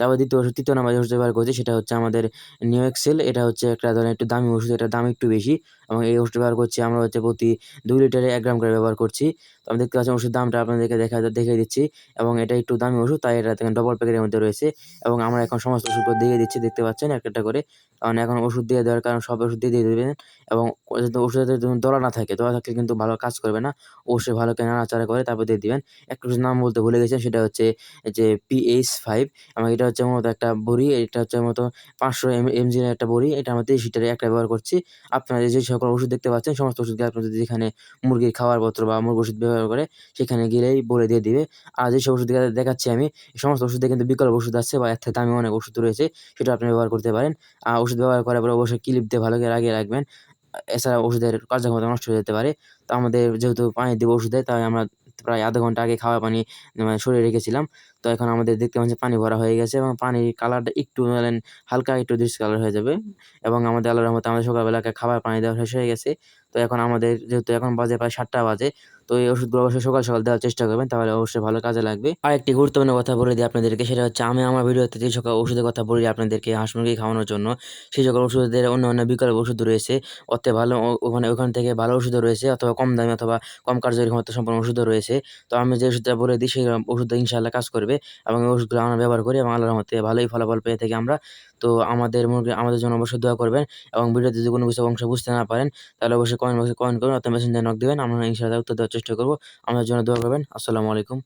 তারপর দ্বিতীয় ওষুধ, তৃতীয় নাম্বার যে ওষুধ ব্যবহার করছি সেটা হচ্ছে আমাদের নিউ এক্সেল এটা হচ্ছে একটা ধরনের একটু দামি ওষুধ এটার দাম একটু বেশি। এবং এই ওষুধ ব্যবহার করছি, আমরা হচ্ছে প্রতি দুই লিটারে এক গ্রাম করে ব্যবহার করছি। তো আমি দেখতে পাচ্ছেন ওষুধ দামটা আপনাদেরকে দেখা, দেখিয়ে দিচ্ছি এবং এটা একটু দামি ওষুধ, তাই এটা দেখেন ডবল প্যাকেটের মধ্যে রয়েছে এবং আমরা এখন সমস্ত ওষুধ দিয়ে দিচ্ছি, দেখতে পাচ্ছেন একটা একটা করে। কারণ এখন ওষুধ দিয়ে দেওয়ার কারণ সব ওষুধ দিয়ে দিয়ে দেবেন এবং ওষুধের দলা না থাকে, দলা থাকলে কিন্তু ভালো কাজ করবে না। অবশ্যই ভালো করে নাড়াচাড়া করে তারপর দিয়ে দিবেন। একটা ওষুধ নাম বলতে ভুলে গেছেন, সেটা হচ্ছে যে পিএইচ ফাইভ এবং এটা হচ্ছে মূলত একটা বড়ি, এটা হচ্ছে মূলত পাঁচশো এম এমজির একটা বড়ি, এটা আমরা তেইশ লিটারে একটা ব্যবহার করছি। আপনারা যে সকল ওষুধ দেখতে পাচ্ছেন। সমস্ত ওষুধকে যদি যেখানে মুরগির খাওয়ার পত্র বা মুরগি ওষুধ ব্যবহার করে, সেখানে গেলেই বলে দিয়ে দিবে। আর যেসব ওষুধ দেখাচ্ছি আমি সমস্ত ওষুধে কিন্তু বিকল্প ওষুধ আছে বা এর থেকে দামি অনেক ওষুধ রয়েছে, সেটা আপনি ব্যবহার করতে পারেন। আর ওষুধ ব্যবহার করার পরে অবশ্যই ক্লিপ দিয়ে ভালো করে লাগিয়ে রাখবেন। এছাড়া ওষুধের কার্যক্ষমতা নষ্ট হয়ে যেতে পারে। তো আমাদের যেহেতু পানি দেবো ওষুধে, তাই আমরা প্রায় আধা ঘণ্টা আগে খাওয়া পানি সরিয়ে রেখেছিলাম। তো এখন আমাদের দেখতে পাচ্ছি পানি ভরা হয়ে গেছে এবং পানির কালারটা একটু ধরেন হালকা একটু ডিস কালার হয়ে যাবে এবং আমাদের আল্লাহর রহমতে আমাদের সকালবেলাকে খাবার পানি দেওয়া শেষ হয়ে গেছে। তো এখন আমাদের, যেহেতু এখন বাজে প্রায় সাতটা বাজে তো এই ওষুধগুলো অবশ্যই সকাল সকাল দেওয়ার চেষ্টা করবেন, তাহলে অবশ্যই ভালো কাজে লাগবে। আর একটি গুরুত্বপূর্ণ কথা বলে দিই আপনাদেরকে, সেটা হচ্ছে আমি আমার ভিডিওতে যে সকল ওষুধের কথা বলি আপনাদেরকে হাঁস মুরগি খাওয়ানোর জন্য, সেই সকল ওষুধের অন্য অন্য বিকল্প ওষুধ রয়েছে। অত ভালো ওখানে, ওখান থেকে ভালো ওষুধও রয়েছে, অথবা কম দামে অথবা কম কার্যকরী ক্ষমতা সম্পন্ন ওষুধও রয়েছে। তো আমি যে ওষুধটা বলে দিই, সেই ওষুধটা ইনশাআল্লাহ কাজ করবে এবং ওষুধগুলো আমরা ব্যবহার করি এবং আল্লাহর মতে ভালোই ফলাফল পেয়ে থাকি আমরা। তো আমাদের আমাদের জন্য অবশ্যই দোয়া করবেন এবং ভিডিওতে যদি কোনো কিছু অংশ বুঝতে না পারেন, তাহলে অবশ্যই কমেন্ট বক্সে কমেন্ট করবেন অথবা মেসেঞ্জার নক দেবেন। আমরা ইনশাআল্লাহ উত্তর দেওয়ার চেষ্টা করব। আমাদের জন্য দোয়া করবেন। আসসালামু আলাইকুম।